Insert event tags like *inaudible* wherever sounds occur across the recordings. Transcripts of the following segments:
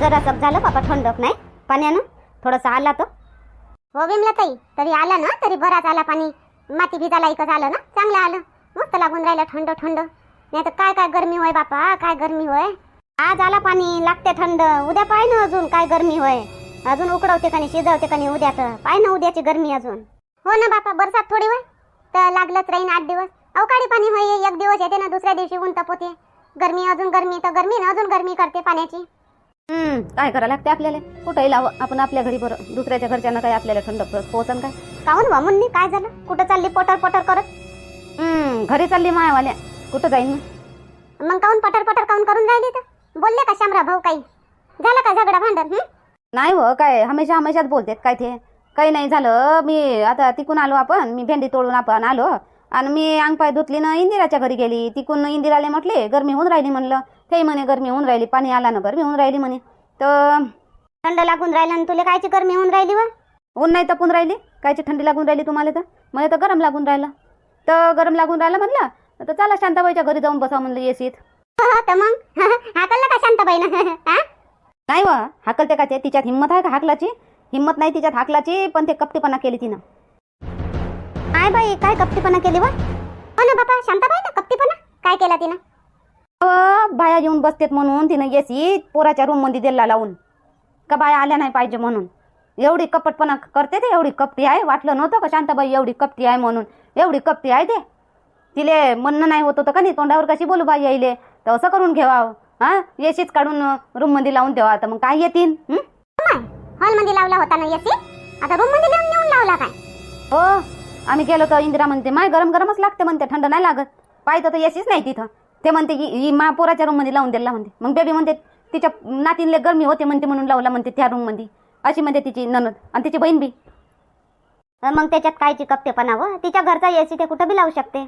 जरा सब झालं बाबा थंडक नाही. पाण्यानं थोडंसं आला तर हो विमला ताई तरी आला ना तरी बराच आला पाणी. माती भिजाला इकत आलं ना चांगलं आलं. मस्त लागून राहिलं थंड थंड. नाही तर काय काय गरमी होय बापा काय गरमी होय? आज आला पाणी लागते थंड. उद्या पाय ना अजून काय गरमी होय. अजून उकडवते कणी शिजवते का नाही तर पाय ना उद्याची गरमी अजून. हो ना बापा बरसात थोडी होय. तर लागलंच राहीन आठ दिवस. अवकाळी पाणी होय एक दिवस येते ना दुसऱ्या दिवशी ऊन तपवते गरमी अजून गरमी तर गरमी ना अजून गरमी करते पाण्याची. काय करावं लागते आपल्याला? कुठंही लाव आपण आपल्या घरी बरं. दुसऱ्याच्या घरच्यांना काय आपल्याला थंड पोचन काय? काहून वा मुन्नी? काय झालं? कुठं चालली पटर पटर करत? हम्म घरी चालली मायावाल्या. कुठं जाईन? मग काहून पटर पटर काहून करून राहिली तर? बोलले का शामरा भाऊ काही? झालं का झगडा भांडण हं? नाही हो काय हमेशा हमेशाच बोलतेत काय ते? काही नाही झालं मी आता तिकून आलो आपण मी भेंडी तोडून आपण आलो. आणि मी अंग पाय धुतली ना इंदिराच्या घरी गेली. तिकून इंदिराले म्हटले गरमी होऊन राहिली म्हणलं. ते म्हणे गरमी होऊन राहिली पाणी आला ना गरमी होऊन राहिली म्हणे. तर थंड लागून राहिलं आणि तुला कायची गरमी होऊन राहिली व? ऊन नाही तपून राहिली? कायची थंडी लागून राहिली तुम्हाला तर? मला तर गरम लागून राहिलं. तर गरम लागून राहिलं म्हणलं तर चला शांताबाईच्या घरी जाऊन बसा म्हणलं येसीत *laughs* तर मग? *laughs* हाकललं का शांताबाईनं? *laughs* हा? नाही व हाकलते का ते? तिच्यात हिंमत आहे का हाकलाची? हिंमत नाही तिच्यात हाकलाची पण ते कपटीपणा केली तिनं. काय बाई काय कपटीपणा केली व? हो ना बापा शांताबाई ना कपटीपणा? काय केला तिनं? बाया येऊन बसतेत म्हणून तिनं येसी पोराच्या रूममध्ये दिला लावून. का बाया आल्या नाही पाहिजे म्हणून? एवढी कपटपणा करते ते एवढी कपटी आहे? वाटलं नव्हतं का शांताबाई एवढी कपटी आहे म्हणून? एवढी कपटी आहे ते? तिले म्हणणं नाही होत होतं का नाही? तोंडावर कशी बोलू बाई यायले? तर असं करून घेवा हा? येशीच काढून रूममध्ये लावून ठेवा. तर मग काय येतील? हॉलमध्ये लावला होता ना येसी आता रूममध्ये नेऊन नेऊन लावला काय? हो. आम्ही गेलो तर इंदिरा म्हणते माय गरम गरमच लागते म्हणते थंड नाही लागत. पाहिजे तर येशीच नाही तिथं. ते म्हणते की ही मा पोराच्या रूममध्ये लावून दिला म्हणते मग बेबी म्हणते तिच्या नातीनले गरमी होते म्हणते म्हणून लावला म्हणते त्या रूममध्ये अशी म्हणते तिची ननद आणि तिची बहीण बी. मग त्याच्यात कायची कपटेपणा व? तिच्या घरचा एसी ते कुठं बी लावू शकते?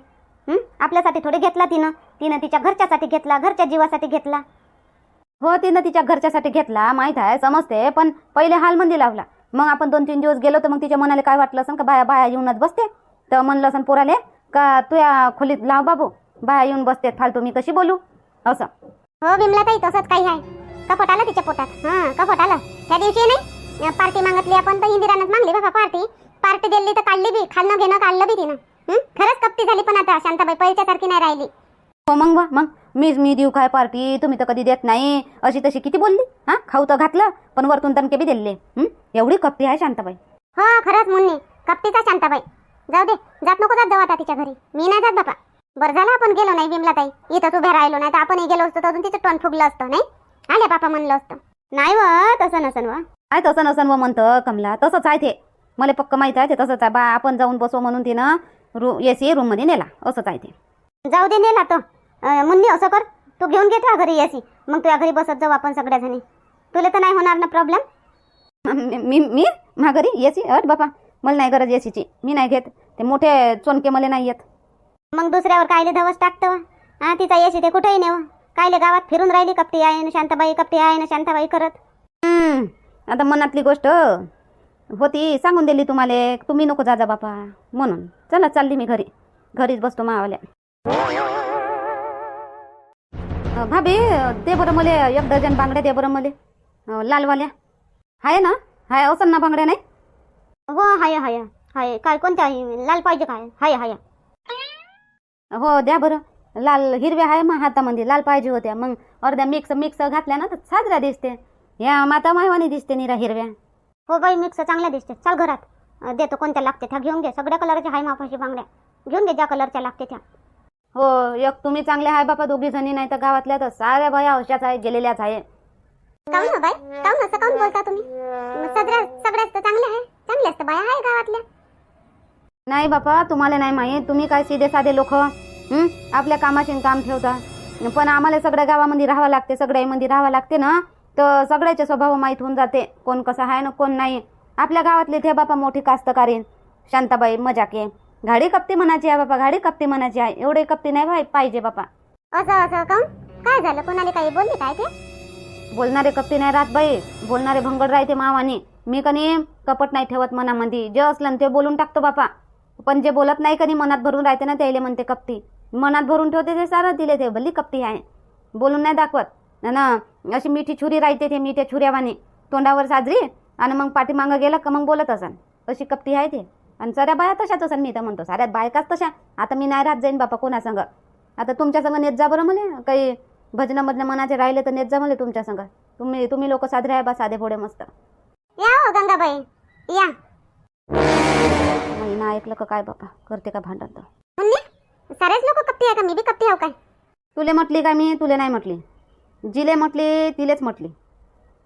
आपल्यासाठी थोडे घेतला तिनं. तिनं तिच्या घरच्यासाठी घेतला घरच्या जीवासाठी घेतला. हो तिनं तिच्या घरच्यासाठी घेतला माहीत आहे समजते पण पहिले हालमध्ये लावला. मग आपण दोन तीन दिवस गेलो तर मग तिच्या मनाला काय वाटलं असं का बाया बाया येऊनच बसते? तर म्हणलं असं पोराले का तुया खोलीत लाव बाबू. बाया येऊन बसतेत फालतू मी कशी बोलू? असं. हो विमला ताई तसंच काही आहे. कपट आलं तिच्या पोटात. हां कपट आलं. त्या दिवशी नाही पार्टी मागितली आपण तर इंदिरानंच मागली बाबा पार्टी. पार्टी दिली तर काढली बी खाल्लं घेणं काढलं बी तिनं? खरंच कपटी झाली पण आता शांताबाई पहिल्याच्या सारखी नाही राहिली. हो मग वा मग. मीच मी देऊ काय पार्टी? तुम्ही तर कधी देत नाही. अशी तशी किती बोलली? हा? खाऊ तर घातलं पण वरतून तणके बी दिले? एवढी कपटी आहे शांताबाई. हो खरंच मुन्नी. कपटीचा शांताबाई. जाऊ दे जात नको जात जाऊ आता तिच्या घरी. मी नाही जात बापा बरं झालं आपण गेलो नाही विमला ताई इथंच उभे राहिलो नाही तर आपणही गेलो असतो तर अजून तिचं टोन फुगलं असतं नाही? आल्या बापा म्हणलं असतं. नाही व तसं नसन व. काय तसं नसन व म्हणतं कमला. तसंच आहे ते. मला पक्क माहीत आहे ते तसंच आहे. बा आपण जाऊन बसू म्हणून तिनं रू ए सी रूममध्ये नेला. असंच आहे ते. जाऊ दे नेला तो. मुन्नी असं कर. तू घेऊन घे तुझ्या घरी यासी. मग तुझ्या घरी बसत जाऊ आपण सगळ्या जणी तुला तर नाही होणार ना प्रॉब्लेम मी मी मी? मा घरी? एसी अट बापा. मला नाही गरज एसीची मी नाही घेत. ते मोठे चोनके मला नाही येत. मग दुसऱ्यावर कायले धवस टाकतं हा तिचा याशी ते कुठेही नेव. कायले गावात फिरून राहिली कपटी आहे ना शांताबाई कपटी आहे ना शांताबाई करत. हं, आता मनातली गोष्ट. होती सांगून दिली तुम्हाला तुम्ही नको जा जा बापा. म्हणून चला चालली मी घरी. घरीच बसतो मावाल्या. अ, भाभी दे बरं मले एक डझन बांगड्या दे बरं मले. अ, लालवाल्या. आहे ना? हाय असं ना बांगड्या नाही? हो हाय हाय हाय. काय कोणत्या? लाल पाहिजे काय? हाय हाय. हो द्या बरं. लाल हिरव्या आहे मग हातामध्ये लाल पाहिजे होत्या. मग अर्ध्या मिक्स मिक्स घातल्या ना तर साजऱ्या दिसते. या माता मायवानी दिसते निरा हिरव्या. हो बाई मिक्स चांगल्या दिसते. चल घरात. अं, देतो कोणत्या लागते त्या घेऊन घे. सगळ्या कलरच्या हाय मापाशी बांगड्या. घेऊन घे ज्या कलरच्या लागते त्या. हो एक तुम्ही चांगले आहे बापा दोघी जणी नाही तर गावातल्या तर साऱ्या बाया अशाच आहे गेलेल्याच आहे. काऊन ना बाई? काऊन असं काऊन बोलता तुम्ही? सगळ्या सगळ्याच तर चांगल्या आहे. चांगल्याच तर बाया आहे गावातल्या. नाही बापा तुम्हाला नाही माहीत. तुम्ही काय सीधे साधे लोक आपल्या कामाशी काम ठेवता. पण आम्हाला सगळ्या गावामध्ये राहावं लागते सगळ्यामध्ये राहावं लागते ना तर सगळ्याचे स्वभाव माहीत होऊन जाते. कोण कसं आहे ना कोण नाही. आपल्या गावातले ते बापा मोठी कास्तकारीन शांताबाई मजाके गाडी कप्ती म्हणायची आहे बापा गाडी कप्ती म्हणायची आहे. एवढे कप्ती नाही पाहि- पाहिजे बापा. असं असं काऊन काय झालं? कोणाला काही बोलली काय ते? बोलणारे कप्ती नाही राहत बाई. बोलणारे भंगड राहते मावानी. मी कनी कपट नाही ठेवत मनामध्ये. जे असलं ते बोलून टाकतो बापा. पण जे बोलत नाही कधी मनात भरून राहते ना त्याला म्हणते कपटी मनात भरून ठेवते ते सारं दिले ते भली कपटी आहे. बोलून नाही दाखवत. ना ना अशी मिठी छुरी राहते ते मिठ्या छुऱ्यावाने. तोंडावर साजरी आणि मग पाठीमागं गेलं का मग बोलत असन. अशी कपटी आहे ते. आणि साऱ्या बाया तशाच असन मी तर म्हणतो. साऱ्या बायकाच तशा. आता मी नाही राहत जाईन बापा कोणा संग आता तुमच्या संग नेत जा बरं मले. काही भजनामधल्या मनाचे राहिले तर नेत जा मले तुमच्या संग. तुम्ही तुम्ही लोक साजरे आहे बा साधे फोडे मस्त. या हो गंगाबाई. या. महिना ऐकलं का काय बापा करते का भांडण तर? मुन्नी सारेच लोक कपटी आहे का? मी बी कपटी आहो काय? तुले म्हटली का मी? तुले नाही म्हटली. जिले म्हटली तिलेच म्हटली.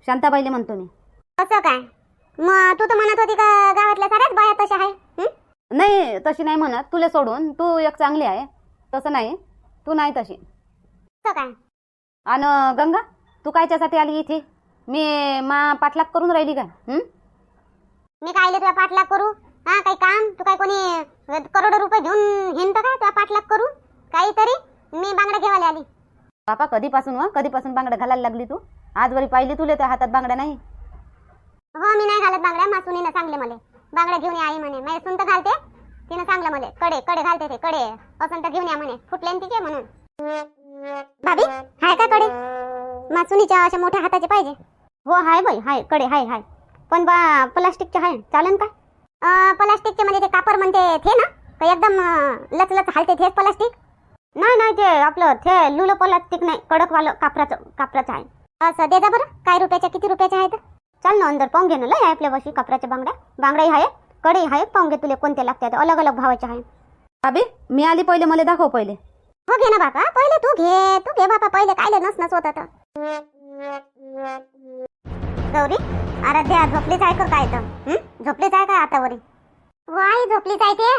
शांताबाईले म्हणतो मी. असं काय? मग तू तर म्हणत होती का गावातल्या साऱ्याच बाया तशा आहे? नाही तशी नाही म्हणत. तुले सोडून तू एक चांगली आहे. तसं नाही. तू नाही तशी. असं काय? आणि गंगा तू कायच्यासाठी आली इथे? मी मा पाठलाग करून राहिली हं? मी काय तुला पाठलाग करू? हा काही काम? तू काय कोणी करोडो रुपये घेऊन हिंड काय? तुला पाठलाग करू? काहीतरी? मी बांगड्या घेवायला आली. बापा कधीपासून व कधीपासून बांगड्या घालायला लागली तू? आजवरी पाहिली तुले त्या हातात बांगड्या नाही? हो मी नाही घालत बांगड्या मासुनीनं सांगले मला. बांगड्या घेऊन या आई म्हणे. माझी सुन तर घालते. तिनं सांगलं मला कडे कडे घालते ते कडे. असं तर घेऊन या म्हणे. फुटले तिचे म्हणून. भाभी हाय का कडे? मासुनीच्या अशा मोठ्या हाताचे पाहिजे. हो हाय बाई हायकडे हाय हाय. पण बा प्लास्टिकचे हाय. चालन का? प्लास्टिकचे म्हणजे ते कापर म्हणते थे ना? का एकदम अं, लचलच हालते थेच प्लास्टिक नाही नाही ते आपलं ते लुलं प्लास्टिक नाही कडकवालं कापराचं कापराचं आहे. असं दे जा बरं. काय रुपयाच्या किती रुपयाच्या आहेत? चाल ना अंदर पाहून घे ना लय आहे आपल्यापाशी कापराच्या बांगड्या. बांगड्याही आहे कडेही आहे पाहून घे तुले कोणते लागतात. अलग अलग भावाचे आहे भाभी मी आली पहिले मला दाखव पहिले. हो घे ना बापा पहिले तू घे तू घे बापा पहिले कायले नस नस होत गौरी. आराध्या झोपलीच आहे का काय तर झोपलीच आहे का आता वरी? झोपलीच आहे ते.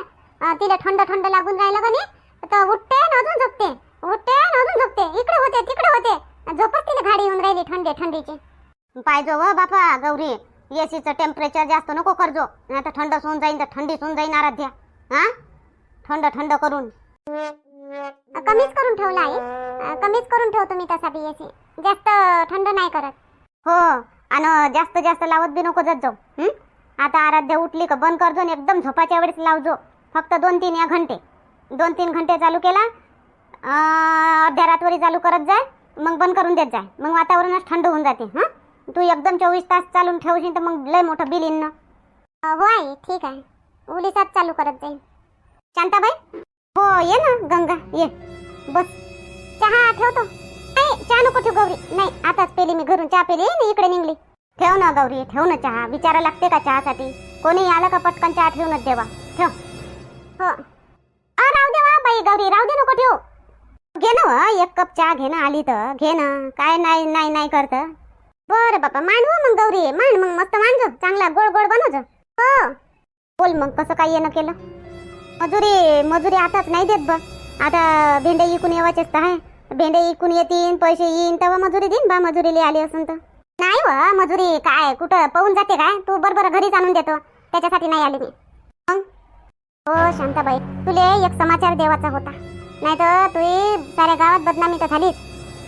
तिला थंड थंड लागून राहिलं का नाही? तर उठते अजून झोपते. उठते अजून झोपते. इकडे होते तिकडे होते. झोपत तिला घाडी येऊन राहिली थंडी थंडीची. पाहिजे व बापा गौरी. एसीचं टेम्परेचर जास्त नको करजो नाही तर थंड होऊन जाईन तर थंडी होऊन जाईन आराध्या. हा? थंड थंड करून. कमीच करून ठेवला आहे कमीच करून ठेवतो मी तसा बी एसी जास्त थंड नाही करत. हो. आणि जास्त जास्त लावत बी नको जात जाऊ? आता आराध्या उठली का बंद करजो एकदम झोपाच्या वेळेस लावजो. फक्त दोन तीन या घंटे. दोन तीन घंटे चालू केला अर्ध्या रातवरी चालू करत जाय मग बंद करून देत जाय. मग वातावरणच थंड होऊन जाते हां? तू एकदम चोवीस तास चालून ठेवशील तर मग लय मोठं बिल येईन ना. हो आई ठीक आहे. उलीसात चालू करत जाईल शांताबाई? हो ये ना गंगा ये. बस. चहा ठेवतो. चहा नको ठेव गौरी. नाही आताच पेली मी घरून. चहा पेली आणि इकडे निघली. ठेव ना गौरी ठेव ना चहा. विचारा लागते का चहासाठी? कोणी आलं का पटकन चहा ठेवूनच देवा. ठेव. हो. राहू दे वा बाई गौरी राहू दे नको ठेव. घे ना वा, एक कप चहा घे ना आली तर. घे ना. काय नाही नाही नाही करत. बरं बापा मांडव मग गौरी. मांड मग मस्त मांडजो चांगला गोड गोड बनवजो हो. बोल मग कसं काय येणं केलं? मजुरी मजुरी आताच नाही देत बघ आता भेंडे इकून येवायचेच तर आहे. भेंडे इकून येतील पैसे येईन तेव्हा मजुरी देईन बा मजुरीला आली असून तर. नाही व मजुरी काय कुठं पळून जाते काय? तू बरोबर घरीच आणून देतो त्याच्यासाठी नाही आली मी. हो शांताबाई तुले एक समाचार देवाचा होता. नाही तर तू साऱ्या गावात बदनामी तर झालीच.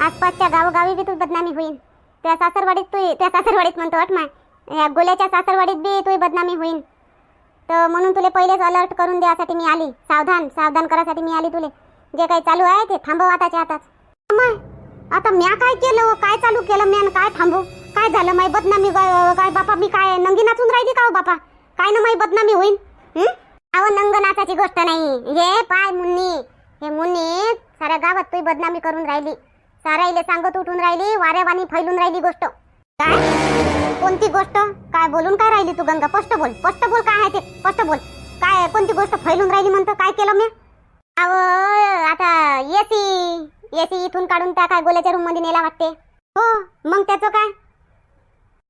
आसपासच्या गावोगावी बी तू बदनामी होईन. त्या सासरवाडीत तू त्या सासरवाडीत म्हणतो अट माय. या गोल्याच्या सासरवाडीत बी तू बदनामी होईन. तर म्हणून तुले पहिलेच अलर्ट करून द्यासाठी मी आली. सावधान सावधान करासाठी मी आली तुले. जे काही चालू आहे ते थांबव आताच्या हातात आता म्या काय केलं हो? काय चालू केलं म्यान? काय थांबू? काय झालं? माय बदनामी काय बापा मी काय नंगी नाचून राहिली का हो बापा? काय ना माई बदनामी होईल अहो नंग नाचाची गोष्ट नाही. हे पाय मुन्नी. हे मुन्नी साऱ्या गावात तुही बदनामी करून राहिली. साराईले सांगत उठून राहिली वाऱ्यावानी फैलून राहिली गोष्ट. काय? कोणती गोष्ट? काय बोलून काय राहिली तू गंगा? स्पष्ट बोल. स्पष्ट बोल काय आहे ते? स्पष्ट बोल. काय कोणती गोष्ट फैलून राहिली म्हणतो? काय केलं मी अहो आता येते एसी इथून काढून त्या काय गोल्याच्या रूममध्ये नेला वाटते. हो मग त्याचं काय?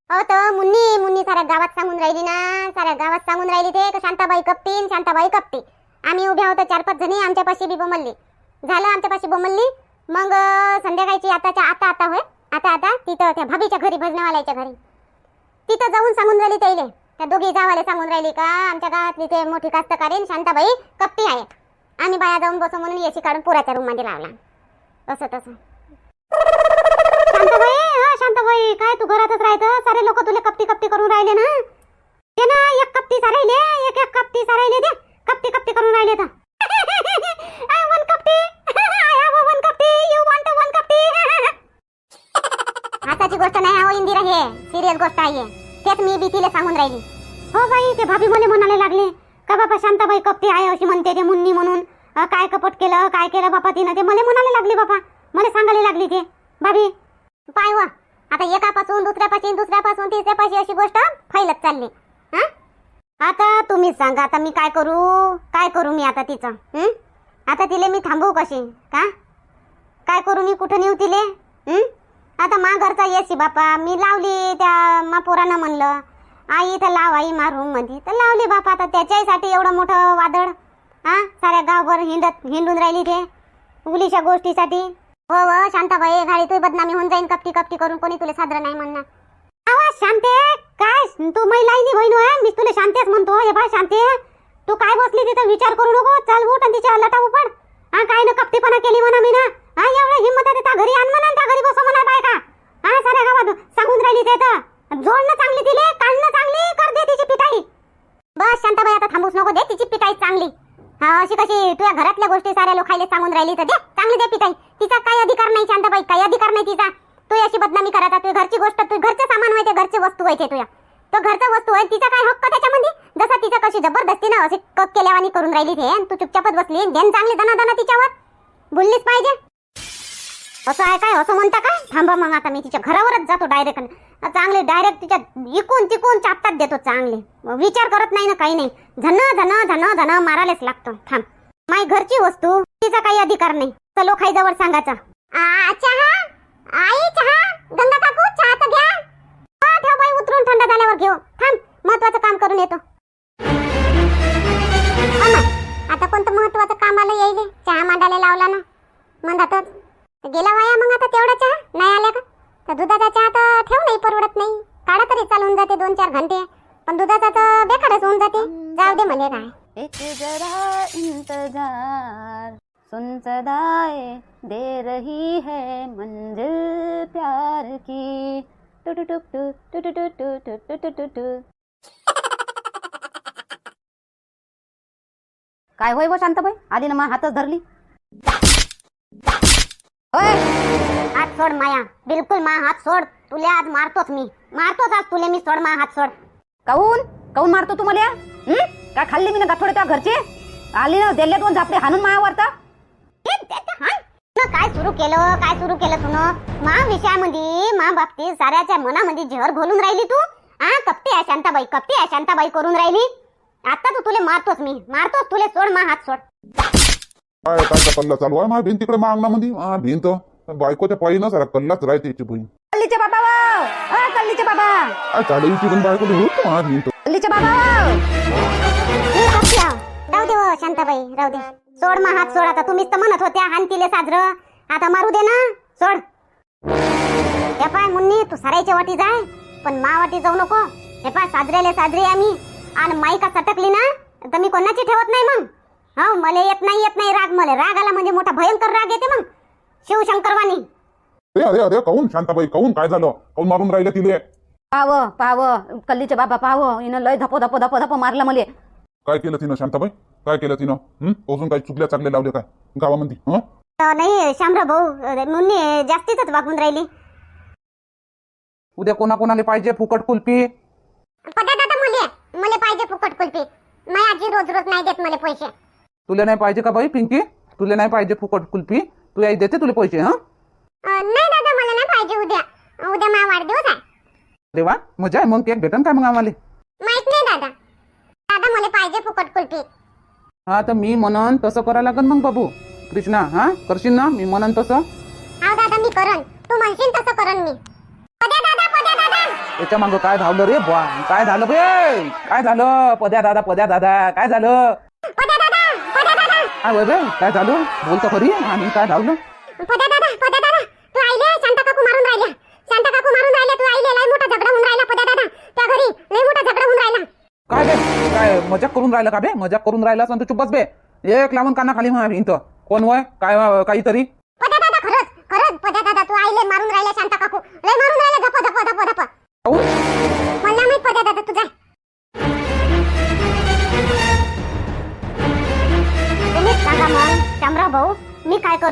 हो तर मुन्नी मुन्नी साऱ्या गावात सांगून राहिली ना साऱ्या गावात सांगून राहिली ते का शांताबाई कपटी शांताबाई कपते आम्ही उभ्या होतो चार पाच जणी आमच्यापाशी बी बोमलली. झालं आमच्यापाशी बोमलली मग संध्याकाळची आताच्या आता आता होय आता आता तिथं त्या भाभीच्या घरी भजनावाल्याच्या घरी. तिथं जाऊन सांगून राहिली त्याईले. त्या दोघी जावाले सांगून राहिली का आमच्या गावातली ते मोठी कास्तकारीन शांताबाई कप्पी आहे आम्ही बाया जाऊन बसू म्हणून एसी काढून पुराच्या रूममध्ये लावला. असं तसं. शांताबाई हा शांताबाई काय तू घरातच राहतं सारे लोक तुला कप्ती कप्ती करून राहिले ना? ते ना एक कप्ती सारायले एक एक कप्ती सारायले दे. कप्ती कप्ती करून राहिले तर. वन कप्ती वन यू वन गोष्ट नाही हो इंदिरा हे. सिरियस गोष्ट आहे. तेच मी भीतीला सांगून राहिली. हो बाई ते भाभी मला म्हणायला लागले. का बाबा शांताबाई कपटी आहे अशी म्हणते ते मुन्नी म्हणून. काय कपट केलं काय केलं बापा तिनं? ते मला म्हणायला लागली बापा. मला सांगायला लागली ते. भाभी पाय वा. आता एकापासून दुसऱ्यापासून दुसऱ्यापासून तिसऱ्यापाशी अशी गोष्ट फैलत चालली. हा? आता तुम्हीच सांगा आता मी काय करू? काय करू मी आता तिचं? आता तिले मी थांबवू कशी? का? काय करू मी? कुठं नेऊ तिले? आता मा घरचा येसी बापा. मी लावली त्या मा पोरानं म्हणलं. आई तर लाव आई मा रूममध्ये तर लावली बापा. आता त्याच्यासाठी एवढं मोठं वादळ. हा? साऱ्या गावभर हिंडत हिंडून राहिली ते. उगलीच्या गोष्टीसाठी. हो हो शांताबाई गाडी तुझी बदनामी होऊन जाईन कपटी कपटी करून. कोणी तुला साजरं नाही म्हणणार. आवाज शांते! काय? तू महिलाईनी बहीण मी तुला शांतेच म्हणतो. हे बाय शांते! तू काय बसली तिथं? विचार करू नको. चल उठ आणि तिच्या लटा उपड हा काय ना कपटीपणा केली म्हणा मी ना हा एवढं हिंमत आहे त्या घरी आण म्हणा त्या घरी बसव म्हणा बाय का हा साऱ्या गावात सांगून राहिली ते तर. जोडणं चांगली दिले काढणं चांगली कर दे तिची पिटाई. बस शांताबाई आता थांबूच नको दे तिची पिटाई चांगली. हा अशी कशी तुझ्या घरातल्या गोष्टी साऱ्या लोकायला सांगून राहिली तर दे चांगली दे पिताई. तिचा काही अधिकार नाही शांताबाई काही अधिकार नाही तिचा. तू अशी बदनामी करायचा तुझ्या घरची गोष्ट तू घरचं सामान व्हायचे घरची वस्तू व्हायचे तुझ्या. तो घरचा वस्तू आहे तिचा काय हक्क त्याच्यामध्ये? जसा तिचा कशी जबरदस्ती ना अशी कप केल्यावानी करून राहिली ते तू चुपचापच बसली देन चांगली दना दना तिच्यावर. बोललीच पाहिजे. असं आहे काय? असं म्हणता काय? थांबा मग आता मी तिच्या घरावरच जातो डायरेक्ट चांगले डायरेक्ट तिच्या इकून तिकून चापतात देतो चांगले. विचार करत नाही ना काही नाही. झन झन झन झन मारायलाच लागतो. थांब. माय घरची वस्तू तिचा काही अधिकार नाही. चलो लोकाई जवळ सांगायचा चहा? आई चहा? गंगा काकू चहा तर घ्या. हो, ठेव बाई उतरून थंड झाल्यावर घेऊ. थांब महत्वाचं काम करून येतो. हो आता कोणतं महत्वाचं काम आलं येईल? चहा मांडायला लावला ना. मग तर गेला वाया मग आता तेवढा चहा नाही आल्या का तर दुधाचा चहा तर ठेव नाही परवडत नाही काढा तरी चालून जाते दोन चार घंटे पण दुधाचा तर बेकारच होऊन जाते जाऊ दे म्हणे काय एक जरा इंतजार सुन सदाए दे रही है मंजिल प्यार की टू टुक टू टू टु टु टु टू टु टू काय होय व शांताबाई आधी ना हातच धरली ओय हात सोड माया. बिलकुल मा हात सोड. तुले आज मारतोच मी. मारतोच आज तुले मी. सोड मा हात सोड. काऊन? काऊन मारतो तुम्हाला हं? काय खाल्ली मी ना गाठोडे त्या घरचे? आली ना दिले दोन झापडे हाणून मायावर तर काय सुरू केलं? काय सुरू केलं तुन मा विषयामध्ये मा बाबतीत साऱ्याच्या मनामध्ये झहर घोलून राहिली तू? हा कपटी आहे शांताबाई कपटी आहे शांताबाई करून राहिली? आता तू तुले मारतोच मी. मारतोच तुले. सोड मा हात सोड. काय काय कल्ला चालू आहे? माझ्या भिंत तिकडे मागण्यामध्ये. हा भिंत बायकोच्या पायी ना सारा कल्लाच राहते याची बहीण. कल्लीचे बाबा वाव कल्लीचे बाबा. काय पण बायको कल्लीचे बाबा वाव हे आहे. राहू दे हो, शांताबाई राहू दे. सोड मा हात सोड आता. तुम्हीच तर म्हणत होत्या हान तिले साजरं. आता मारू दे ना सोड. हे पाय मुन्नी तू सरायच्या वाटी जाय पण मा वाटी जाऊ नको. हे पाय साजरेले साजरे आम्ही आणि माईका सटकली ना तर मी कोणाची ठेवत नाही मग? हा मला येत नाही येत नाही राग मला. राग आला म्हणजे मोठा भयंकर राग येते मग. शिवशंकरवाणी. अरे अरे अरे काऊन शांताबाई काऊन? काय झालं? काऊन मारून राहिले तिले? पाव पाव. कल्लीचे बाबा पाव. हिनं लय धपो धपो धपो धपो मारला मले. काय केलं तिनं शांताबाई? काय केलं तिनं? हं? अजून काही चुकल्या चांगले लावले काय? गावामध्ये हं? अं, नाही शामराव भाऊ मुन्नी जास्तीच वागून राहिली. उद्या कोणाकोणाला पाहिजे फुकट कुल्फी? दादा मुले मला पाहिजे फुकट कुल्फी. माझी आजी रोज रोज नाही देत मला पैसे. तुला नाही पाहिजे का बाई पिंकी? तुला नाही पाहिजे फुकट कुल्फी? तू आई देते तुला पैसे हा? नाही दादा मला नाही पाहिजे उद्या. उद्या माझा वाढदिवस आहे. देवा मजा आहे मग केक भेटन काय मग आम्हाला? माहीत नाही दादा. दादा मला पाहिजे फुकट कुल्फी. हा तर मी म्हणन तसं करायला लागन मग बाबू. कृष्णा हा? करशील ना? मी म्हणन तसं. हा दादा मी करन तू म्हणशील तसं करन मी. पद्या दादा पद्या दादा. त्याच्या मागं काय धावलं रे बुवा? काय झालं बे? काय झालं? पद्या दादा पद्या दादा. काय झालं पद्या दादा पद्या दादा काय काय झालं? बोलतो खरी आणि काय धावलं पद्या दादा पद्या दादा. तू आईले? शांता काकू मारून राहिल्या. शांता काकू मारून राहिल्या तू आईले लय मोठा झगडा होऊन राहिला पद्या दादा. त्या घरी लय मोठा झगडा होऊन राहिला. काय बे काय मजाक करून राहिला का बे? मजाक करून राहिला असं तू बस बे. एक लावून काना खाली इथं. कोण वय? काय काहीतरी? पद्या दादा खरंच खरंच पद्या दादा तू आईले मारून राहिल्या शांता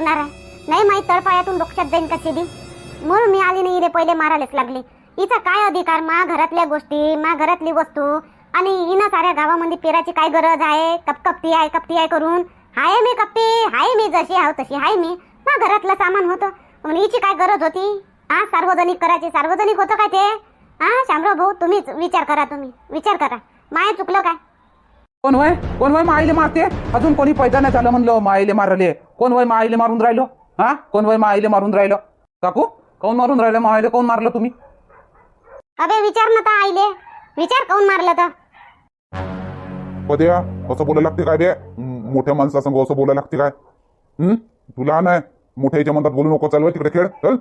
सांगा करणार आहे? नाही माहीत तळपायातून डोक्यात जाईन का सीडी म्हणून मी आली नाही रे पहिले मारायलाच लागली. हिचा काय अधिकार? मा घरातल्या गोष्टी मा घरातली वस्तू. आणि हिनं साऱ्या गावामध्ये पेराची काय गरज आहे? कपकपती आहे कपती आहे करून. हाय मी कप्पी हाय मी जशी आहो तशी हाय मी. मा घरातलं सामान होतं. म्हणून हिची काय गरज होती? हा सार्वजनिक करायची सार्वजनिक होतं काय ते? हा शामराव भाऊ तुम्हीच विचार करा तुम्ही. विचार करा. माय चुकलं काय? कोण वय कोण वय माईले मारते? अजून कोणी पैदा नाही झालं म्हणलं माईले मारले. कोण वय माईले मारून राहिलो? हा? कोण वय माईले मारून राहिलं? काकू कोण मारून राहिलं? माईले कोण मारलं तुम्ही? अबे विचार ना तर आईले. विचार काऊन मारलं तर पद्या असं बोलायला लागते काय बे हं, मोठ्या माणसासंग असं बोलायला लागते काय? हं? तुला नाही? मोठ्याच्या मनात बोलू नको चालू तिकडे खेळ. चल.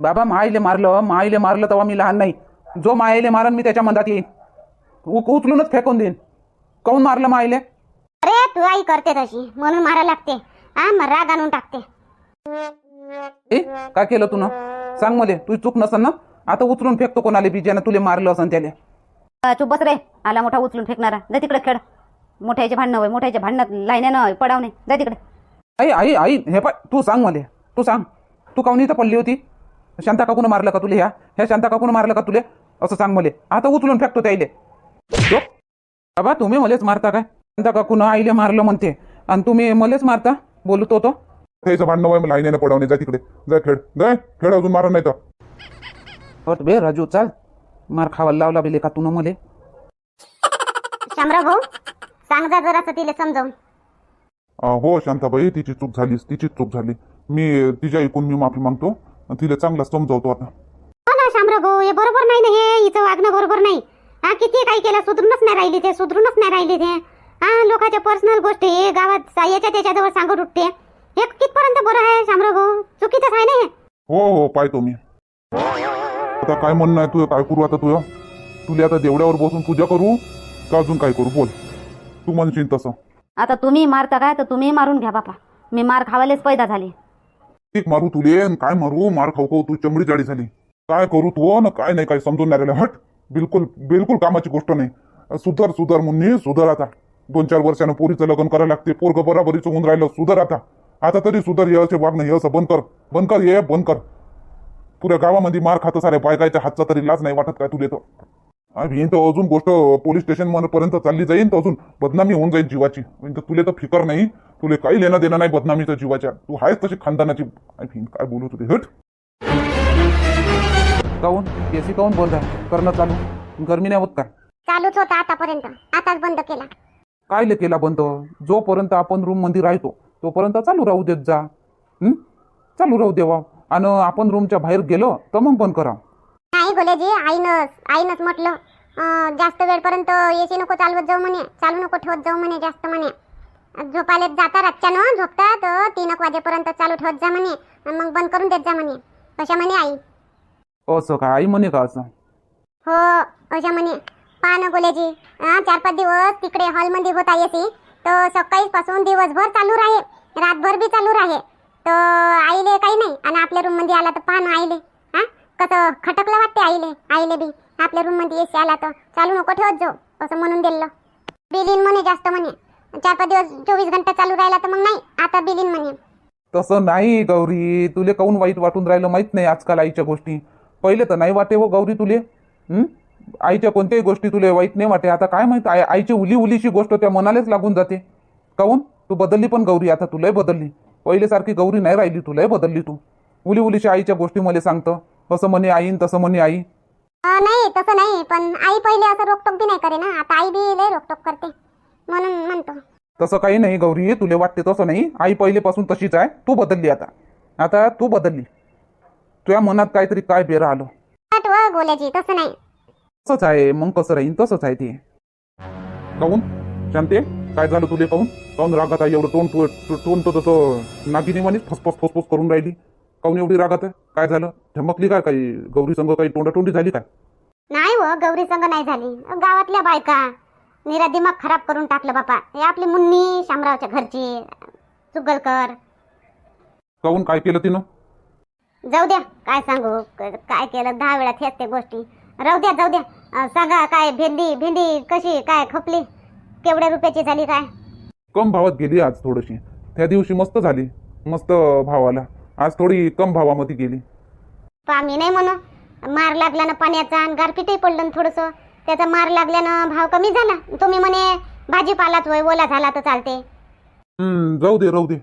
बाबा माईले मारलं माईले मारलं तेव्हा मी लहान नाही. जो माईले मारन मी त्याच्या मनात येईन. उ- उचलूनच फेकून देईन. काऊन मारलं माईले अरे तू आई करते तशी. म्हणून मारा लागते. हा मग राग आणून टाकते. ए काय केलं तू ना? सांग मला तू चूक नसन ना? आता उचलून फेकतो कोणाले बी ज्यानं तुले मारलं असन त्याले. अ, चुप बस रे आला मोठा उचलून फेकणारा. जा तिकडे खेळ. मोठ्याचे भांडणं होय मोठ्याच्या भांडणात लाईन्यानं पडावणे जा तिकडे. आई आई आई हे पाय तू सांग मला. तू सांग. तू काऊन इथं पडली होती? शांता काकून मारलं का तुले ह्या? ह्या शांता काकून मारलं का तुले? असं सांग मला. आता उचलून फेकतो त्याईले. जो बाबा तुम्ही मलेच मारता काय? शांता काकून आईले मारलं म्हणते. आणि तुम्ही मलेच मारता? बोलतो तो त्याचं भांडणं वय मला आईने पडवणे जा तिकडे. जा खेळ. जा खेळ अजून मारा नाही तर. हट बे राजू चाल. मार खावायला लावला बेले का तू मले? शामराव भाऊ सांग जा जरासं तिला समजावून. अं, हो शांताबाई तिची चूक झालीच तिची चूक झाली. मी तिच्या ऐकून मी माफी मागतो. आणि तिला चांगला समजावतो आता. हो ना शामराव भाऊ हे बरोबर नाही ना हे? हिचं वागणं बरोबर नाही. हा किती काही केलं? सुधरूनच नाही राहिली ते सुधरूनच नाही राहिली ते. हा लोकांच्या पर्सनल गोष्टी हे गावात याच्या त्याच्याजवळ सांगत उठते. हे कितपर्यंत बरं आहे शामराव भाऊ? चुकीचंच आहे ना हे? हो हो पाहतो मी. आता काय म्हणणं आहे तुझं? काय करू आता तुझं? तुला आता देवड्यावर बसून पूजा करू का अजून काय करू? बोल. तू म्हणशील तसं. आता तुम्ही मारता काय? तर तुम्ही मारून घ्या बापा. मी मार खावायलाच पैदा झाली. ठीक मारू तुले काय मारू? मार खाऊ खाऊ तू चमडी जाडी झाली. काय करू तू? ना काय नाही काय समजून नाही राहिलं. हट. बिलकुल बिलकुल कामाची गोष्ट नाही. सुधर सुधर मुन्नी सुधर आता. दोन चार वर्षानं पोरीचं लग्न करायला लागते. पोरग बराबरीचं होऊन राहिलं. सुधर आता. आता तरी सुधर हे असे वागणं हे असं बंद कर. बंद कर हे बंद कर. पुऱ्या गावामध्ये मार खातं साऱ्या बायकाच्या हातचा तरी लाज नाही वाटत काय तुले तर? आणि ही तर अजून गोष्ट पोलीस स्टेशन पर्यंत चालली जाईन तर अजून बदनामी होऊन जाईल जीवाची. म्हणजे तुले तर फिकर नाही. तुले काही लेणं देणं नाही बदनामीचं जीवाच्या. तू आहेस तशी खानदानाची. काय बोलू तुझे हट. काऊन? केसी काऊन बोलताय करणं चालू? गरमी नाही होत का? चालूच होता आतापर्यंत. आताच बंद केला. काय केला बंद? जोपर्यंत आपण रूममध्ये राहतो तोपर्यंत चालू राहू देत जा. हं? चालू राहू देवा. आणि आपण रूमच्या बाहेर गेलो तर मग बंद करा. नाही गोलेजी आईनच आईनच म्हटलं. अं, जास्त वेळपर्यंत एसी नको चालवत जाऊ म्हणे. चालू नको ठेवत जाऊ म्हणे जास्त म्हणे. झोपायला जाता रातच्यानं झोपता तर तीन एक वाजेपर्यंत चालू ठेवत जा म्हणे. अन् मग बंद करून देत जा म्हणे. कशा म्हणे आई? असं का? आई म्हणे का असं? हो अशा म्हणे. पहा ना गोलेजी चार पाच दिवस तिकडे हॉलमध्ये होता एसी तर सकाळी पासून दिवसभर चालू राहे रातभर बी चालू राहे तर आईले काही नाही. आणि आपल्या रूममध्ये आला तर पहा ना आईले. हा? कसं खटकलं वाटते आईले. आईले बी. आपल्या रूममध्ये एसी आला तर. चालू नको ठेवत जाऊ असं म्हणून दिलं बिलिन म्हणे जास्त म्हणे. चार पाच दिवस चोवीस घंटा चालू राहिला तर मग नाही. आता बिलिन म्हणे. तसं नाही गौरी. तुले काऊन वाईट वाटून राहिलं माहीत नाही आजकाल आईच्या गोष्टी. पहिले तर नाही वाटे हो गौरी तुले. हं? आईच्या कोणत्याही गोष्टी तुले वाईट नाही वाटे आता काय माहीत आई आईची उली उलीची गोष्ट त्या मनालाच लागून जाते. काऊन तू बदलली पण गौरी आता तुलाही बदलली. पहिले सारखी गौरी नाही राहिली तुलाही बदलली तू. उली उलीच्या आईच्या गोष्टी मला सांगतं. असं म्हणे आईन तसं म्हणे आई. नाही तसं नाही पण आई पहिले असं रोकटोक बी नाही करे ना. आता आई बी लय रोकटोक करते म्हणून म्हणतो. तसं काही नाही गौरी तुले वाटते तसं नाही. आई पहिलेपासून तशीच आहे. तू बदलली आता. आता तू बदलली. तुझ्या मनात काहीतरी काय बेरा आलं. गोल्याची तसं नाही. तसंच आहे मग कसं राहीन तसंच आहे ते काऊन? शांते काय झालं तुले काऊन काऊन रागात आहे? एवढं तोंड तू तोंड तर तसं नागिनीवानीच फसफस फसफस करून राहिली. काऊन एवढी रागात आहे? काय झालं? धमकली काय काही? गौरी संघ काही तोंडातोंडी झाली काय नाही व गौरी संग नाही झाली. गावातल्या बायका निरा दिमाग खराब करून टाकलं बापा. हे आपली मुन्नी शामरावच्या घरची चुगलकर. काऊन? काय केलं तिनं? जाऊ द्या काय सांगू? क- काय केलं? दहा वेळा हेच ते गोष्टी. राहू द्या जाऊ द्या. सांगा काय भेंडी भेंडी कशी काय खपली? केवढ्या रुपयाची झाली काय? कम भावात गेली आज थोडीशी. त्या दिवशी मस्त झाली. मस्त भावाला. आज थोडी कम भावामध्ये गेली. पण आम्ही नाही म्हणू मार लागला ना पाण्याचा आणि गारपीटही पडलं थोडंसं. त्याचा मार लागल्यानं भाव कमी झाला. तुम्ही म्हणे भाजीपालाच होय ओला झाला तर चालते. हम्म, जाऊ दे राहू दे.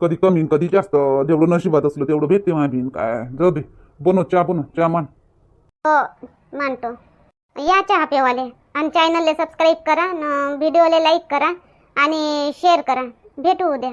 कधी कमी कधी जास्त. जेवढं नशिबात असलं तेवढं भेटते माबीन काय जाऊ दे. बनव चहा बनव. चहा मान हो मानतो. या चहा पेवाले आणि चॅनलला सबस्क्राईब करा न व्हिडिओला लाईक करा आणि शेअर करा. भेटू उद्या.